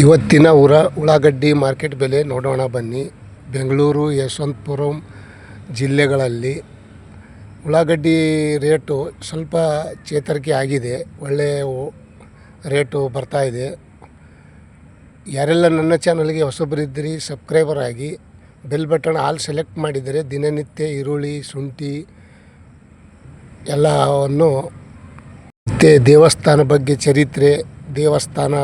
ಇವತ್ತಿನ ಉರ ಉಳ್ಳಾಗಡ್ಡಿ ಮಾರ್ಕೆಟ್ ಬೆಲೆ ನೋಡೋಣ ಬನ್ನಿ. ಬೆಂಗಳೂರು ಯಶವಂತಪುರಂ ಜಿಲ್ಲೆಗಳಲ್ಲಿ ಉಳ್ಳಾಗಡ್ಡಿ ರೇಟು ಸ್ವಲ್ಪ ಚೇತರಿಕೆ ಆಗಿದೆ. ಒಳ್ಳೆಯ ರೇಟು ಬರ್ತಾ ಇದೆ. ಯಾರೆಲ್ಲ ನನ್ನ ಚಾನಲ್ಗೆ ಹೊಸಬರಿದ್ದೀರಿ ಸಬ್ಸ್ಕ್ರೈಬರ್ ಆಗಿ, ಬೆಲ್ ಬಟನ್ ಆಲ್ ಸೆಲೆಕ್ಟ್ ಮಾಡಿದರೆ ದಿನನಿತ್ಯ ಈರುಳ್ಳಿ, ಶುಂಠಿ ಎಲ್ಲವನ್ನು ಮತ್ತು ದೇವಸ್ಥಾನ ಬಗ್ಗೆ ಚರಿತ್ರೆ, ದೇವಸ್ಥಾನ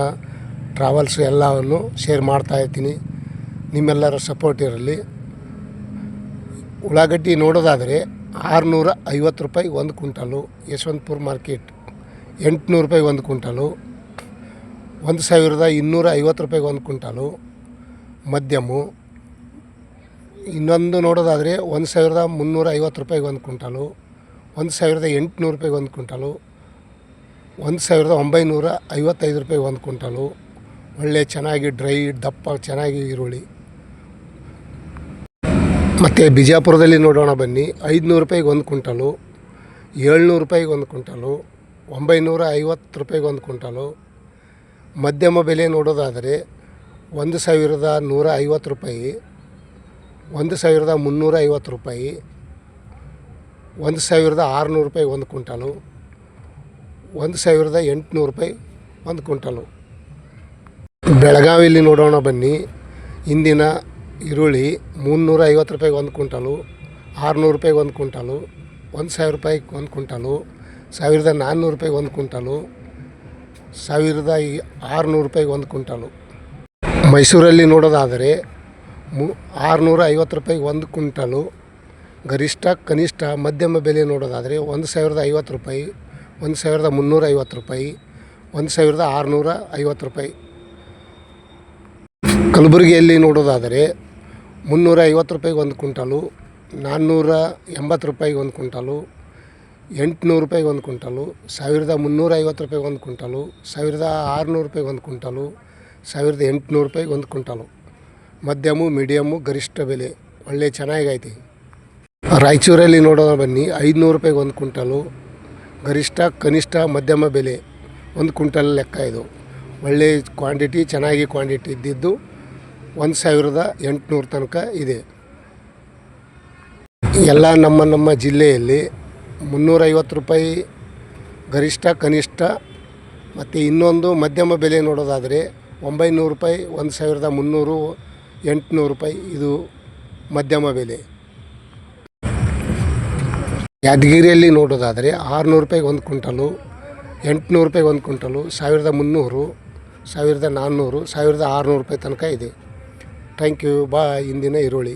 ಟ್ರಾವೆಲ್ಸ್ ಎಲ್ಲವನ್ನು ಶೇರ್ ಮಾಡ್ತಾ ಇರ್ತೀನಿ. ನಿಮ್ಮೆಲ್ಲರ ಸಪೋರ್ಟ್ ಇರಲಿ. ಉಳ್ಳಾಗಡ್ಡಿ ನೋಡೋದಾದರೆ ಆರುನೂರ ಐವತ್ತು ರೂಪಾಯಿ ಒಂದು ಕ್ವಿಂಟಲು, ಯಶವಂತಪುರ ಮಾರ್ಕೆಟ್ ಎಂಟುನೂರು ರೂಪಾಯಿ ಒಂದು ಕ್ವಿಂಟಲು, ಒಂದು ಸಾವಿರದ ಇನ್ನೂರ ಐವತ್ತು ರೂಪಾಯಿಗೆ ಒಂದು ಕ್ವಿಂಟಲು, ಮಧ್ಯಮು. ಇನ್ನೊಂದು ನೋಡೋದಾದರೆ ಒಂದು ಸಾವಿರದ ಮುನ್ನೂರ ಐವತ್ತು ರೂಪಾಯಿಗೆ ಒಂದು ಕ್ವಿಂಟಲು, ಒಂದು ಸಾವಿರದ ಎಂಟುನೂರು ರೂಪಾಯಿಗೆ ಒಂದು ಕ್ವಿಂಟಲು, ಒಂದು ಸಾವಿರದ ಒಂಬೈನೂರ ಐವತ್ತೈದು ರೂಪಾಯಿಗೆ ಒಂದು ಕ್ವಿಂಟಲು. ಒಳ್ಳೆ ಚೆನ್ನಾಗಿ ಡ್ರೈ, ದಪ್ಪ, ಚೆನ್ನಾಗಿ ಈರುಳ್ಳಿ. ಮತ್ತು ಬಿಜಾಪುರದಲ್ಲಿ ನೋಡೋಣ ಬನ್ನಿ. ಐದುನೂರು ರೂಪಾಯಿಗೆ ಒಂದು ಕುಂಟಲು ಏಳ್ನೂರು ರೂಪಾಯಿಗೆ ಒಂದು ಕುಂಟಲು ಒಂಬೈನೂರ ಐವತ್ತು ರೂಪಾಯಿಗೆ ಒಂದು ಕುಂಟಲು ಮಧ್ಯಮ ಬೆಲೆ ನೋಡೋದಾದರೆ ಒಂದು ಸಾವಿರದ ನೂರ ಐವತ್ತು ರೂಪಾಯಿ, ಒಂದು ಸಾವಿರದ ಮುನ್ನೂರ ಐವತ್ತು ರೂಪಾಯಿ, ಒಂದು ಸಾವಿರದ ಆರುನೂರು ರೂಪಾಯಿ ಒಂದು ಕುಂಟಲು ಒಂದು ಸಾವಿರದ ಎಂಟುನೂರು ರೂಪಾಯಿ ಒಂದು ಕ್ವಿಂಟಲು. ಬೆಳಗಾವಿಯಲ್ಲಿ ನೋಡೋಣ ಬನ್ನಿ. ಇಂದಿನ ಈರುಳ್ಳಿ ಮುನ್ನೂರ ಐವತ್ತು ರೂಪಾಯಿಗೆ ಒಂದು ಕ್ವಿಂಟಲು, ಆರುನೂರು ರೂಪಾಯಿಗೆ ಒಂದು ಕ್ವಿಂಟಲು, ಒಂದು ಸಾವಿರ ರೂಪಾಯಿಗೆ ಒಂದು ಕ್ವಿಂಟಲು, ಸಾವಿರದ ನಾನ್ನೂರು ರೂಪಾಯಿಗೆ ಒಂದು ಕ್ವಿಂಟಲು, ಸಾವಿರದ ಆರುನೂರು ರೂಪಾಯಿಗೆ ಒಂದು ಕ್ವಿಂಟಲು. ಮೈಸೂರಲ್ಲಿ ನೋಡೋದಾದರೆ ಮು ಆರುನೂರ ಐವತ್ತು ರೂಪಾಯಿಗೆ ಒಂದು ಕ್ವಿಂಟಲು, ಗರಿಷ್ಠ, ಕನಿಷ್ಠ, ಮಧ್ಯಮ ಬೆಲೆ ನೋಡೋದಾದರೆ ಒಂದು ಸಾವಿರದ ಐವತ್ತು ರೂಪಾಯಿ, ಒಂದು ಸಾವಿರದ ಮುನ್ನೂರ ಐವತ್ತು ರೂಪಾಯಿ, ಒಂದು ಸಾವಿರದ ಆರುನೂರ ಐವತ್ತು ರೂಪಾಯಿ. ಕಲಬುರಗಿಯಲ್ಲಿ ನೋಡೋದಾದರೆ ಮುನ್ನೂರ ಐವತ್ತು ರೂಪಾಯಿಗೆ ಒಂದು ಕ್ವಿಂಟಲು ನಾನ್ನೂರ ಎಂಬತ್ತು ರೂಪಾಯಿಗೆ ಒಂದು ಕ್ವಿಂಟಲು, ಎಂಟುನೂರು ರೂಪಾಯಿಗೆ ಒಂದು ಕ್ವಿಂಟಲು, ಸಾವಿರದ ಮುನ್ನೂರ ಐವತ್ತು ರೂಪಾಯಿಗೆ ಒಂದು ಕ್ವಿಂಟಲು, ಸಾವಿರದ ಆರುನೂರು ರೂಪಾಯಿಗೆ ಒಂದು ಕ್ವಿಂಟಲು, ಸಾವಿರದ ಎಂಟುನೂರು ರೂಪಾಯಿಗೆ ಒಂದು ಕ್ವಿಂಟಲು. ಮಧ್ಯಮು ಮೀಡಿಯಮ್ಮು ಗರಿಷ್ಠ ಬೆಲೆ. ಒಳ್ಳೆ ಚೆನ್ನಾಗೈತಿ ರಾಯಚೂರಲ್ಲಿ ನೋಡೋಣ ಬನ್ನಿ, ಐದುನೂರು ರೂಪಾಯಿಗೆ ಒಂದು ಕ್ವಿಂಟಲು, ಗರಿಷ್ಠ, ಕನಿಷ್ಠ, ಮಧ್ಯಮ ಬೆಲೆ. ಒಂದು ಕ್ವಿಂಟಲ್ ಲೆಕ್ಕ ಇದು. ಒಳ್ಳೆ ಕ್ವಾಂಟಿಟಿ, ಚೆನ್ನಾಗಿ ಕ್ವಾಂಟಿಟಿ ಇದ್ದಿದ್ದು ಒಂದು ಸಾವಿರದ ಎಂಟುನೂರು ತನಕ ಇದೆ. ಎಲ್ಲ ನಮ್ಮ ನಮ್ಮ ಜಿಲ್ಲೆಯಲ್ಲಿ ಮುನ್ನೂರೈವತ್ತು ರೂಪಾಯಿ ಗರಿಷ್ಠ, ಕನಿಷ್ಠ ಮತ್ತು ಇನ್ನೊಂದು ಮಧ್ಯಮ ಬೆಲೆ ನೋಡೋದಾದರೆ ಒಂಬೈನೂರು ರೂಪಾಯಿ, ಒಂದು ಸಾವಿರದ ಮುನ್ನೂರು, ಎಂಟುನೂರು ರೂಪಾಯಿ ಇದು ಮಧ್ಯಮ ಬೆಲೆ. ಯಾದಗಿರಿಯಲ್ಲಿ ನೋಡೋದಾದರೆ ಆರುನೂರು ರೂಪಾಯಿಗೆ ಒಂದು ಕ್ವಿಂಟಲು, ಎಂಟುನೂರು ರೂಪಾಯಿಗೆ ಒಂದು ಕ್ವಿಂಟಲು, ಸಾವಿರದ ಮುನ್ನೂರು, ಸಾವಿರದ ನಾನ್ನೂರು, ಸಾವಿರದ ಆರುನೂರು ರೂಪಾಯಿ ತನಕ ಇದೆ. ಥ್ಯಾಂಕ್ ಯು ಬಾಯ್ ಇಂದಿನ ಈರುಳ್ಳಿ.